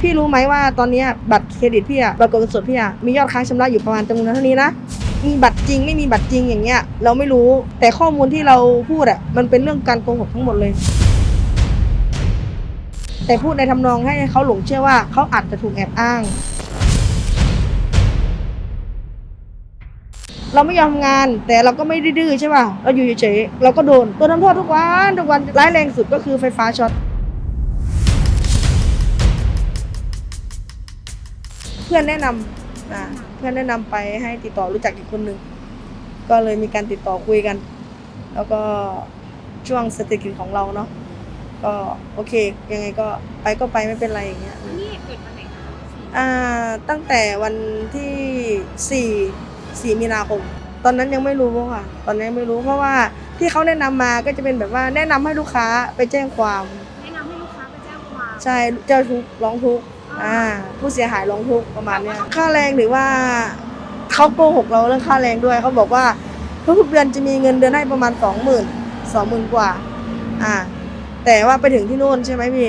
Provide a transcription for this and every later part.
พี่รู้ไหมว่าตอนนี้บัตรเครดิตพี่อะบัตรกดเงินสดพี่อะมียอดค้างชำระอยู่ประมาณจำนวนเท่านี้นะมีบัตรจริงไม่มีบัตรจริงอย่างเงี้ย เราไม่รู้แต่ข้อมูลที่เราพูดอะมันเป็นเรื่องการโกหกทั้งหมดเลย แต่พูดในทำนองให้เขาหลงเชื่อว่าเขาอาจจะถูกแอบอ้าง เราไม่ยอมทำงานแต่เราก็ไม่ดื้อใช่ป่ะเราอยู่เฉยๆเราก็โดนตัวทำโทษทุกวันทุกวันร้ายแรงสุดก็คือไฟฟ้าช็อต พื่อนแนะนำอ่าเพื่อนแนะนำไปให้ติดต่อรู้จักอีกคนหนึ่งก็เลยมีการติดต่อคุยกัน แล้วก็ช่วงเศรษฐกิจของเราเนาะก็โอเค ยังไงก็ไปก็ไปไม่เป็นไรอย่างเงี้ย นี่เกิดวันไหนคะอ่าตั้งแต่วันที่สี่สี่มีนาคม ตอนนั้นยังไม่รู้ค่ะ ตอนนั้นยังไม่รู้เพราะว่าที่เขาแนะนำมาก็จะเป็นแบบว่าแนะนำให้ลูกค้าไปแจ้งความ แนะนำให้ลูกค้าไปแจ้งความใช่เจ้าทุกข์ร้องทุกข์ อ่าผู้เสียหายร้องทุกข์ประมาณเนี้ยค่าแรงหรือว่าเขาโกหกเราเรื่องค่าแรงด้วยเขาบอกว่าทุกๆเดือนจะมีเงินเดือนให้ประมาณสองหมื่นสองหมื่นกว่า อ่า แต่ว่าไปถึงที่นู่นใช่ไหมพี่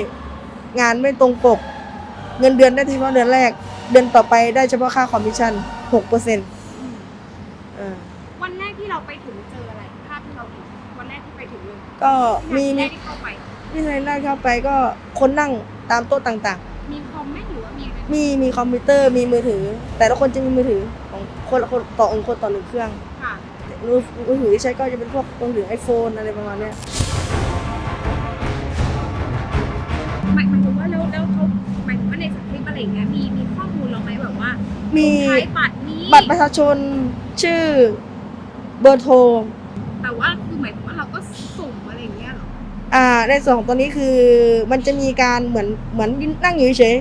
งานไม่ตรงปก เงินเดือนได้เฉพาะเดือนแรก เดือนต่อไปได้เฉพาะค่าคอมมิชชั่นหกเปอร์เซ็นต์วันแรกที่เราไปถึงเจออะไรภาพที่เราเห็นวันแรกที่ไปถึงเลยก็มีแรมีกที่เข้าไปวิทยาลัยเข้าไปก็คนนั่งตามโต๊ะต่าง มีคอมไหมหรือว่ามีอะไรๆมีมีคอมพิวเตอร์มีมือถือ แต่ละคนจะมีมือถือของคนละคนต่อองค์คนต่อหนึ่งเครื่องค่ะมือมือถือที่ใช้ก็จะเป็นพวกมือถือไอโฟนอะไรประมาณเนี้ยหมายหมายถึงว่าแล้วแล้วเขาหมายถึงว่าในสคริปต์อะไรอย่างเงี้ยมีมีข้อมูลเราไหมแบบว่ามีใช้บัตรนี้บัตรประชาชนชื่อเบอร์โทรแต่ว่าคือหมายถึงว่าเราก็สุ่มอะไรอย่างเงี้ยเหรอ อ่าในส่วนของตัวนี้คือมันจะมีการเหมือนเหมือนนั่งอยู่เฉย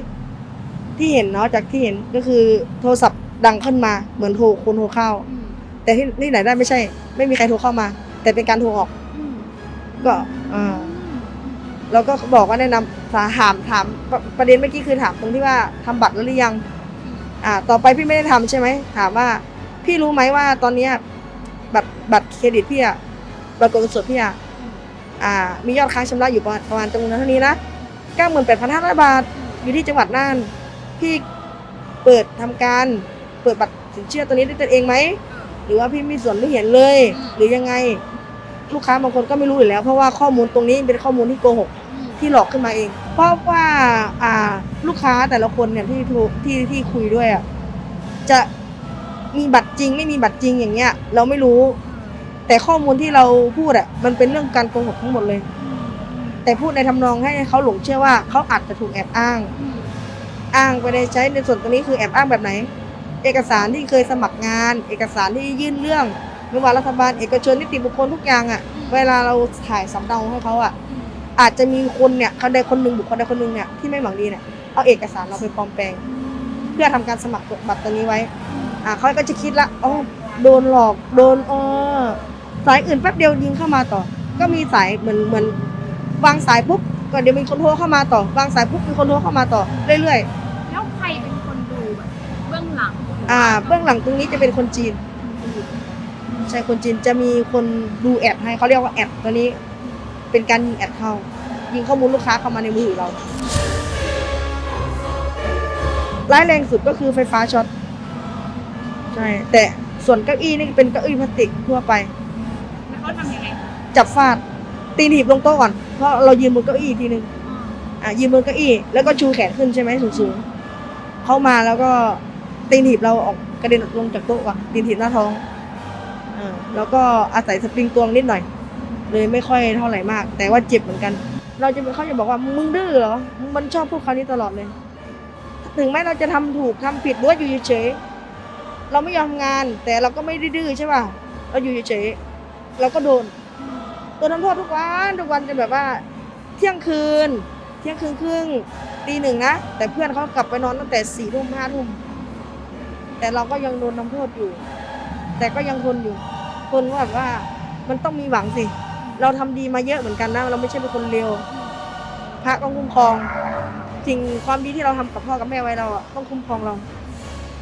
ที่เห็นเนาะจากที่เห็นก็คือโทรศัพท์ดังขึ้นมาเหมือนโทรคนโทรเข้า แต่ที่ที่ไหนได้ไม่ใช่ ไม่มีใครโทรเข้ามา แต่เป็นการโทรออกก็อ่าแล้วก็บอกว่าแนะนำถามถามถามประประเด็นเมื่อกี้คือถามตรงที่ว่าทำบัตรแล้วหรือยัง อ่า ต่อไปพี่ไม่ได้ทำใช่ไหมถามว่า พี่รู้ไหมว่าตอนเนี้ยบัตรบัตรเครดิตพี่อะบัตรกดเงินสดพี่อะ อ่ามียอดค้างชำระอยู่ประมาณประมาณจำนวนเท่านี้นะเก้าหมื่นแปดพันห้าร้อยบาทอยู่ที่จังหวัดน่านพี่เปิดทำการเปิดบัตรสินเชื่อตัวนี้ด้วยตัวเองไหมหรือว่าพี่มีส่วนไม่เห็นเลย หรือยังไงลูกค้าบางคนก็ไม่รู้อยู่แล้ว เพราะว่าข้อมูลตรงนี้เป็นข้อมูลที่โกหกที่หลอกขึ้นมาเอง เพราะว่าอ่าลูกค้าแต่ละคนเนี่ยที่โทรที่ที่คุยด้วยอะจะมีบัตรจริงไม่มีบัตรจริงอย่างเงี้ย เราไม่รู้ แต่ข้อมูลที่เราพูดอะมันเป็นเรื่องการโกหกทั้งหมดเลย แต่พูดในทำนองให้เขาหลงเชื่อว่าเขาอาจจะถูกแอบอ้าง อ้างไปในใช้ในส่วนตรงนี้คือแอบอ้างแบบไหน เอกสารที่เคยสมัครงาน เอกสารที่ยื่นเรื่องไม่ว่ารัฐบาลเอกชนนิติบุคคลทุกอย่างอะเวลาเราถ่ายสำเนาให้เขาอะอาจจะมีคนเนี่ยคนใดคนหนึ่งบุคคลใดคนหนึ่งเนี่ยที่ไม่หวังดีเนี่ยเอาเอกสารเราไปปลอมแปลง เพื่อทำการสมัครบัตรตัวนี้ไว้อ่าเขาก็จะคิดละอ๋อ โดนหลอกโดนเออสายอื่นแป๊บเดียวยิงเข้ามาต่อ ก็มีสายเหมือนเหมือนวางสายปุ๊บก็เดี๋ยวมีคนโทรเข้ามาต่อวางสายปุ๊บมีคนโทรเข้ามาต่อเรื่อยแล้วใครเป็นคนดูแบบเบื้องหลังๆ อ่า เบื้องหลังตรงนี้จะเป็นคนจีน ใช่คนจีนจะมีคนดูแอดให้เขาเรียกว่าแอดตัวนี้ เป็นการยิงแอดเข้า ยิงข้อมูลลูกค้าเข้ามาในมือถือเรา ร้ายแรงสุดก็คือไฟฟ้าช็อตใช่แต่ ส่วนเก้าอี้นี่เป็นเก้าอี้พลาสติกทั่วไป แล้วเขาทำยังไงจับฟาด ตีหนีบลงโต๊ะก่อน เพราะเรายืนบนเก้าอี้ทีนึง อะยืนบนเก้าอี้แล้วก็ชูแขนขึ้นใช่ไหมสูงๆเข้ามาแล้วก็ตีหนีบเราออกกระเด็นลงจากโต๊ะก่อนตีหนีบหน้าท้องอ่าแล้วก็อาศัยสปริงตวงนิดหน่อย เลยไม่ค่อยเท่าไหร่มาก แต่ว่าเจ็บเหมือนกัน เราจะเขาจะบอกว่ามึงดื้อเหรอมันชอบพูดคำนี้ตลอดเลย ถึงแม้เราจะทำถูกทำผิดหรือว่าอยู่เฉยๆ เราไม่ยอมทำงาน แต่เราก็ไม่ได้ดื้อใช่ป่ะเราอยู่เฉยๆเราก็โดนตัวทำโทษทุกวันทุกวันจะแบบว่า เที่ยงคืน เที่ยงคืนครึ่งตีหนึ่งนะแต่เพื่อนเขากลับไปนอนตั้งแต่สี่ทุ่มห้าทุ่มแต่เราก็ยังโดนทำโทษอยู่ แต่ก็ยังทนอยู่ทนว่าแบบว่ามันต้องมีหวังสิ เราทำดีมาเยอะเหมือนกันนะ เราไม่ใช่เป็นคนเลวพระต้องคุ้มครองสิ่งความดีที่เราทำกับพ่อกับแม่ไว้เราอะต้องคุ้มครองเรา